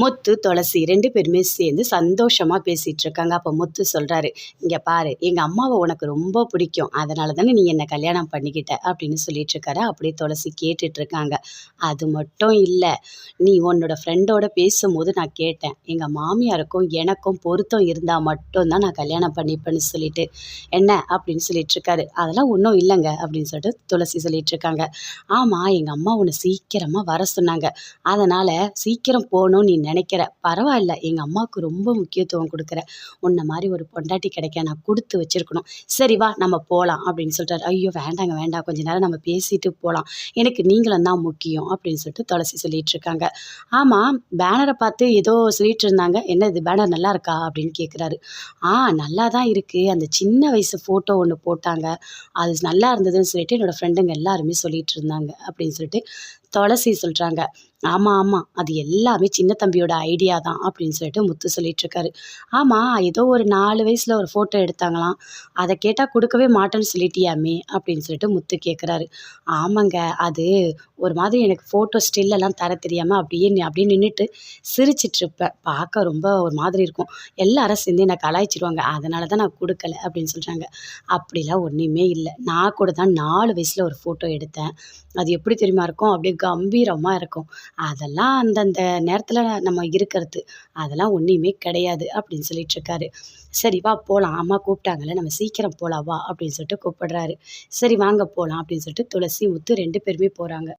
முத்து துளசி ரெண்டு பேருமே சேர்ந்து சந்தோஷமாக பேசிகிட்டு இருக்காங்க அப்போ முத்து சொல்கிறாரு இங்கே பாரு எங்கள் அம்மாவை உனக்கு ரொம்ப பிடிக்கும். அதனால தானே நீ என்னை கல்யாணம் பண்ணிக்கிட்ட? அப்படின்னு சொல்லிட்டு இருக்காரு அப்படியே துளசி கேட்டுட்டு இருக்காங்க அது மட்டும் இல்லை நீ உன்னோட ஃப்ரெண்டோட பேசும்போது நான் கேட்டேன். எங்கள் மாமியாருக்கும் எனக்கும் பொருத்தம் இருந்தால் மட்டும்தான் நான் கல்யாணம் பண்ணிப்பேன்னு சொல்லிட்டு என்ன? அப்படின்னு சொல்லிட்டு இருக்காரு அதெல்லாம் ஒன்றும் இல்லைங்க அப்படின்னு சொல்லிட்டு துளசி சொல்லிட்டு இருக்காங்க ஆமாம் எங்கள் அம்மா உன்னை சீக்கிரமாக வர சொன்னாங்க. அதனால் சீக்கிரம் போகணும் நீ நினைக்கிற. பரவாயில்ல எங்கள் அம்மாவுக்கு ரொம்ப முக்கியத்துவம் கொடுக்குற. உன்னை மாதிரி ஒரு பொண்டாட்டி கிடைக்க நான் கொடுத்து வச்சுருக்கணும். சரி வா நம்ம போகலாம் அப்படின்னு சொல்லிட்டாரு ஐயோ வேண்டாங்க வேண்டாம். கொஞ்ச நேரம் நம்ம பேசிட்டு போகலாம் எனக்கு நீங்களும் தான் முக்கியம் அப்படின்னு சொல்லிட்டு துளசி சொல்லிட்டு இருக்காங்க. ஆமாம் பேனரை பார்த்து ஏதோ சொல்லிட்டு இருந்தாங்க. என்ன இது பேனர் நல்லா இருக்கா அப்படின்னு கேட்குறாரு ஆ நல்லா தான் இருக்குது அந்த சின்ன வயசு ஃபோட்டோ ஒன்று போட்டாங்க. அது நல்லா இருந்ததுன்னு சொல்லிட்டு என்னோடய ஃப்ரெண்டுங்க எல்லாருமே சொல்லிட்டு இருந்தாங்க அப்படின்னு சொல்லிட்டு துளசி சொல்கிறாங்க ஆமாம் ஆமாம் அது எல்லாமே சின்ன தம்பியோட ஐடியா தான் அப்படின்னு சொல்லிட்டு முத்து சொல்லிகிட்ருக்காரு ஆமாம் ஏதோ ஒரு நாலு வயசில் ஒரு ஃபோட்டோ எடுத்தாங்களாம். அதை கேட்டால் கொடுக்கவே மாட்டேன்னு சொல்லிட்டியாமே அப்படின்னு சொல்லிட்டு முத்து கேட்குறாரு ஆமாங்க அது ஒரு மாதிரி எனக்கு ஃபோட்டோ ஸ்டில்லெல்லாம் தர தெரியாமல் அப்படியே அப்படியே நின்றுட்டு சிரிச்சிட்ருப்பேன் பார்க்க ரொம்ப ஒரு மாதிரி இருக்கும். எல்லாரும் சேர்ந்து என்னை கலாய்ச்சிடுவாங்க அதனால தான் நான் கொடுக்கல அப்படின்னு சொல்கிறாங்க அப்படிலாம் ஒன்றுமே இல்லை. நான் கூட தான் நாலு வயசில் ஒரு ஃபோட்டோ எடுத்தேன். அது எப்படி தெரியுமா இருக்கும்? அப்படியே கம்பீரமாக இருக்கும். அதெல்லாம் அந்தந்த நேரத்தில் நம்ம இருக்கிறது. அதெல்லாம் ஒன்றுமே கிடையாது அப்படின்னு சொல்லிகிட்ருக்காரு சரி வா போகலாம் அம்மா கூப்பிட்டாங்கல்ல நம்ம சீக்கிரம் போகலாம் வா அப்படின்னு சொல்லிட்டு கூப்பிடுறாரு. சரி வாங்க போகலாம் அப்படின்னு சொல்லிட்டு துளசி முத்து ரெண்டு பேருமே போகிறாங்க